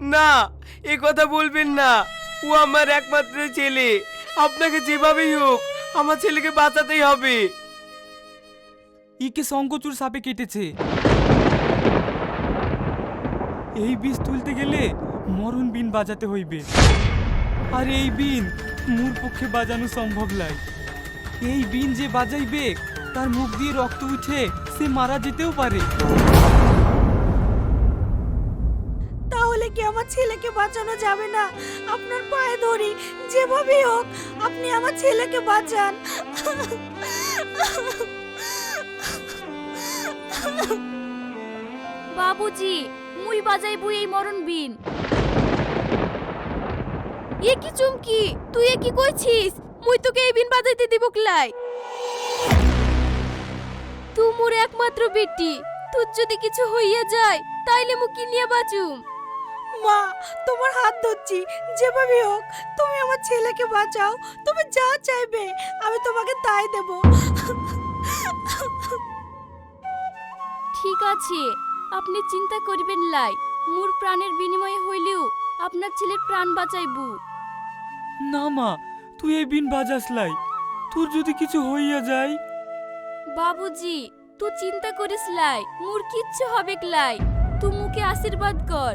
না, এ কথা বলবেন না। ও আমার একমাত্র ছেলে। আপনাকে যেভাবেই হোক, আমার ছেলেকে বাঁচাতেই হবে। ইকে শঙ্কচুর সাপে কেটেছে। এই বিষ তুলতে গেলে মরণ বিন বাজাতে হইবে। আর এই বিন মোর পক্ষে বাজানো সম্ভব নয় এই বিন যে বাজাইবে, তার মুখ দিয়ে রক্ত উঠে সে মারা যেতেও পারে। আমার ছেলেকে বাঁচানো যাবে না। আপনার পায়ে ধরি যেভাবেই হোক আপনি আমার ছেলেকে বাঁচান। বাবুজি, মুই বাজাইবু এই মরণ বিন। এ কি চুমকি? তুই এ কি কইছিস? মুই তোকে এই বিন বাজাইতে দিব ক্লাই। তুই মোর একমাত্র বেটি, তোর যদি কিছু হইয়া যায়, তাইলে মু কি নিয়ে বাঁচুম? মা তোমার হাত ধরছি। যেভাবে হোক তুমি আমার ছেলেকে বাঁচাও। তুমি যা চাইবে আমি তোমাকে তাই দেব। ঠিক আছে আপনি চিন্তা করিবেন লাই। মোর প্রাণের বিনিময়ে হইলেও আপনার ছেলের প্রাণ বাঁচাইবু। না মা তুই এই বিন বাজাস লাই। তোর যদি কিছু হইয়া যায়। বাবুজি তুই চিন্তা করিস লাই। মোর কিচ্ছু হবে লাই। তুই মুকে আশীর্বাদ কর।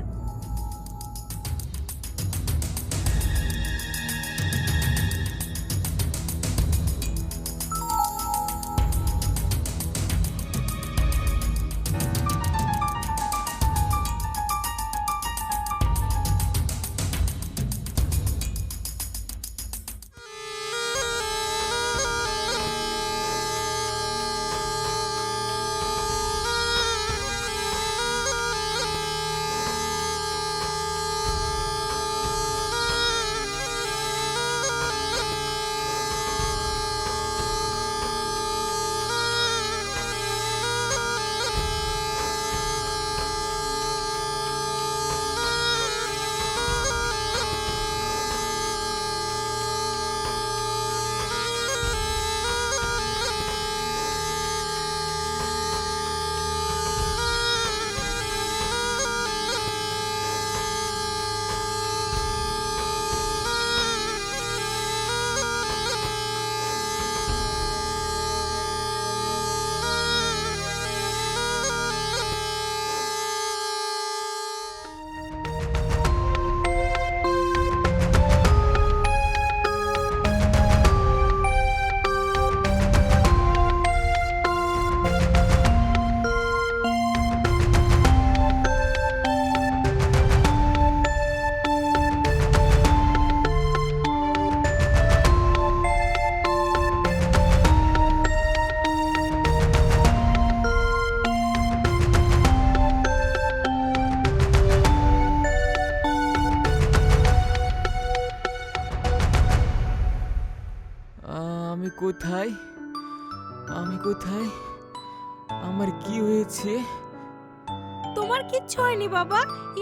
কিচ্ছু হয়নি বাবা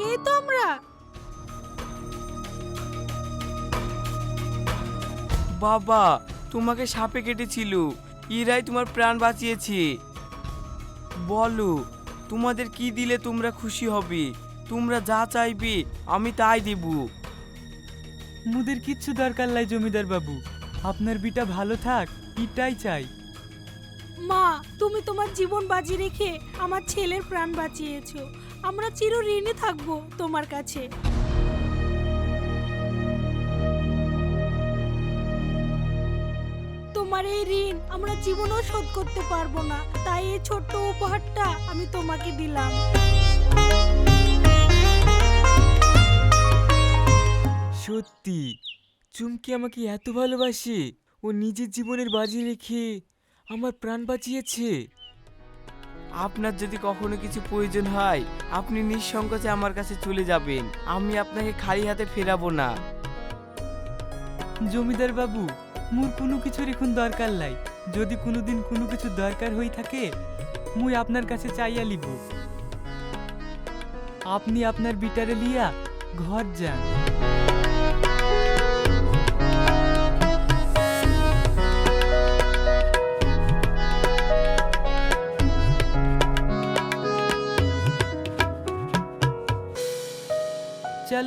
এই তো আমরা। বাবা তোমাকে সাপে কেটেছিল ইরাই তোমার প্রাণ বাঁচিয়েছে। বলো তোমাদের কি দিলে তোমরা খুশি হবে? তোমরা যা চাইবে আমি তাই দেব। মুদের কিচ্ছু দরকার নাই জমিদার বাবু আপনার বিটা ভালো থাক এটাই চাই। মা তুমি তোমার জীবন বাজি রেখে আমার ছেলের প্রাণ বাঁচিয়েছো। আমরা চির ঋণী থাকব তোমার কাছে। তোমার এই ঋণ আমরা জীবনেও শোধ করতে পারব না। তাই এই ছোট্ট উপহারটা আমি তোমাকে দিলাম। সত্যি? চুমকি আমাকে এত ভালোবাসে। ও নিজের জীবনের বাজি রেখে আমার প্রাণ বাঁচিয়েছে। আপনার যদি কখনো কিছু প্রয়োজন হয়, আপনি নিঃসংকোচে আমার কাছে চলে যাবেন। আমি আপনাকে খালি হাতে ফেরাবো না। জমিদার বাবু, মোর কোনো কিছুর এখন দরকার নাই যদি কোনোদিন কোনো কিছু দরকার হই থাকে, মুই আপনার কাছে চাইয়া লিব। আপনি আপনার বিটারে লিয়া ঘর যান।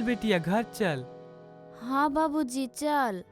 बेटिया घर चल। हाँ बाबूजी चल।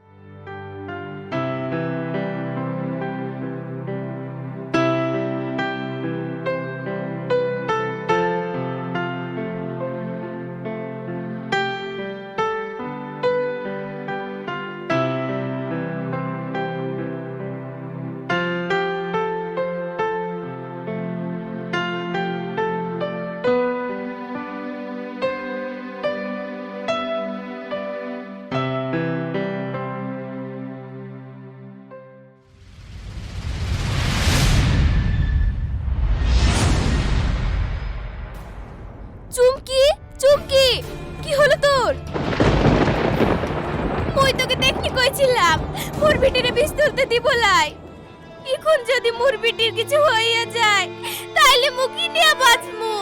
মোর বিটির কিছু হইয়া যায় তাইলে মুখি নিয়ে বাঁচমু।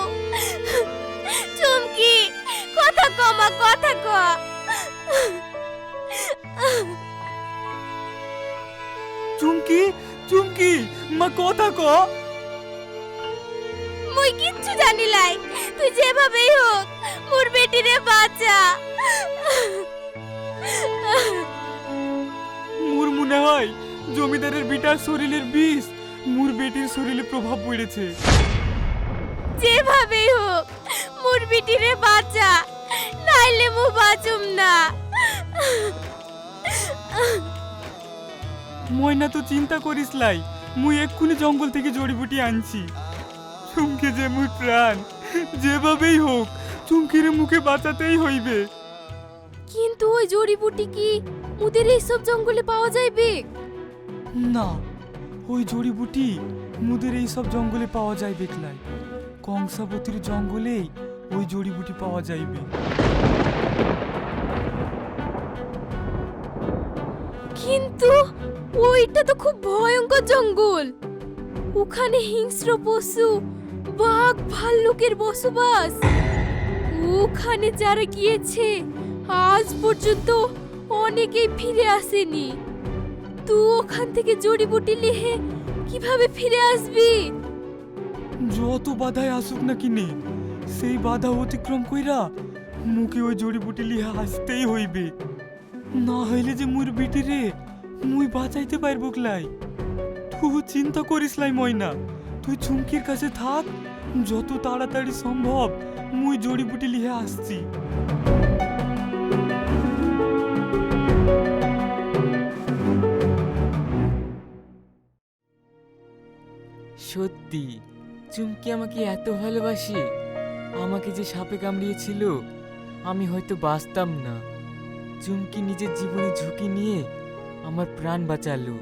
চুমকি কথা কমা কথা ক। চুমকি চুমকি মা কথা ক। মুই কিচ্ছু জানি লাই তুই যেভাবেই হোক মোর বেটিরে বাঁচা। মোর মনে হয় জমিদারের বিটার শরীরের বিষ মোর বেটির শরীরে প্রভাব পড়েছে। যেভাবেই হোক মোর বেটিরে বাঁচা নাইলে মু বাঁচুম না। ময়না তো চিন্তা করিস লাই মুই এক্ষুনি জঙ্গল থেকে জড়িবুটি আনছি। চুমকি যে মুই প্রাণ যেভাবেই হোক চুমকির মুখে বাঁচাতেই হইবে। কিন্তু ওই জড়িবুটি কি মুদের এইসব জঙ্গলে পাওয়া যাইবে? না ওই জড়িবুটি, মুদের এই সব জঙ্গলে পাওয়া যায় বেকলাই কংসাবতীর জঙ্গলেই ওই জড়িবুটি পাওয়া যাইবে। কিন্তু ওইটা তো খুব ভয়ঙ্কর জঙ্গল। ওখানে হিংস্র পশু, বাঘ ভাল্লুকের বসবাস। ওখানে যারা গিয়েছে, আজ পর্যন্ত অনেকেই ফিরে আসেনি। তুই ওখান থেকে জড়িবুটি লিহে কীভাবে ফিরে আসবি? যত বাধায় আসুক না কিনে, সেই বাধা অতিক্রম কইরা মুখে ওই জড়িবুটি লিহা আসতেই হইবে। না হইলে যে মুর বিটি রে, মুই বাঁচাইতে পারব ক্লাই। তুই চিন্তা করিস লাই ময়না, তুই চুমকির কাছে থাক, যত তাড়াতাড়ি সম্ভব মুই জড়িবুটি লিহে আসছি। সত্যি চুমকি আমাকে এত ভালোবাসে? আমাকে যে সাপে কামড়িয়েছিল, আমি হয়তো বাঁচতাম না। চুমকি নিজের জীবনে ঝুঁকি নিয়ে আমার প্রাণ বাঁচালো?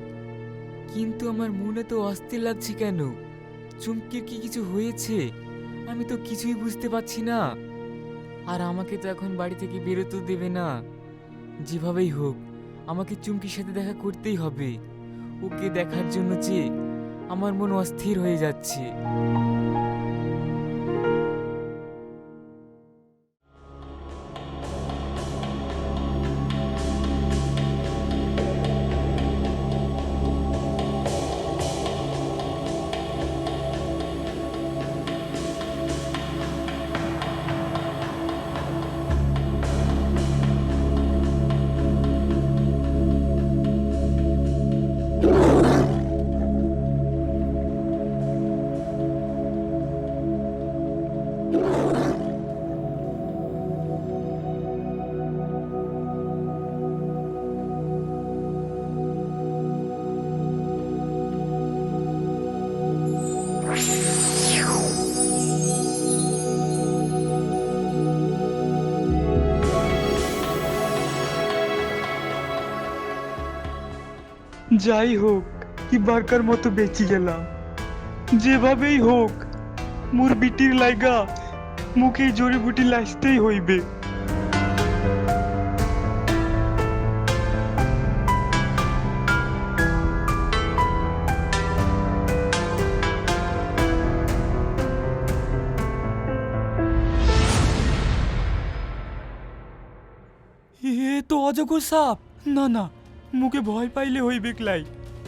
কিন্তু আমার মনে তো অস্থির লাগছে কেন? চুমকির কি কিছু হয়েছে? আমি তো কিছুই বুঝতে পারছি না। আর আমাকে তো এখন বাড়ি থেকে বেরোতে দেবে না। যেভাবেই হোক, আমাকে চুমকির সাথে দেখা করতেই হবে। ওকে দেখার জন্য যে আমার মন অস্থির হয়ে যাচ্ছে। যাই হোক এবারকার মতো বেঁচে গেলাম। যেভাবেই হোক, মোর বিটির লাইগা মুখে জড়িবুটি লাসতেই হইবে। এ তো অজগর সাপ। না না মুখে ভয় পাইলে হইবে ক্লাই।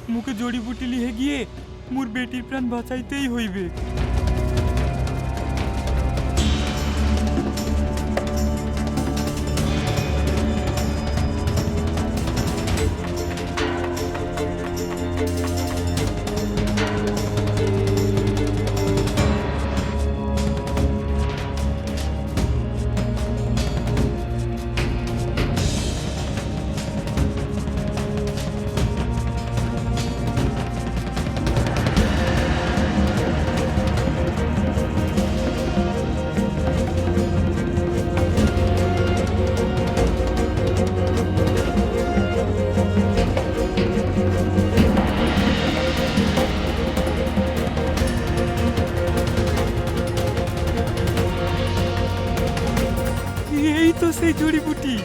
মুখে জড়িবুটি লিহে গিয়ে মোর বেটির প্রাণ বাঁচাইতেই হইবে। এই তো সেই জড়িবুটি।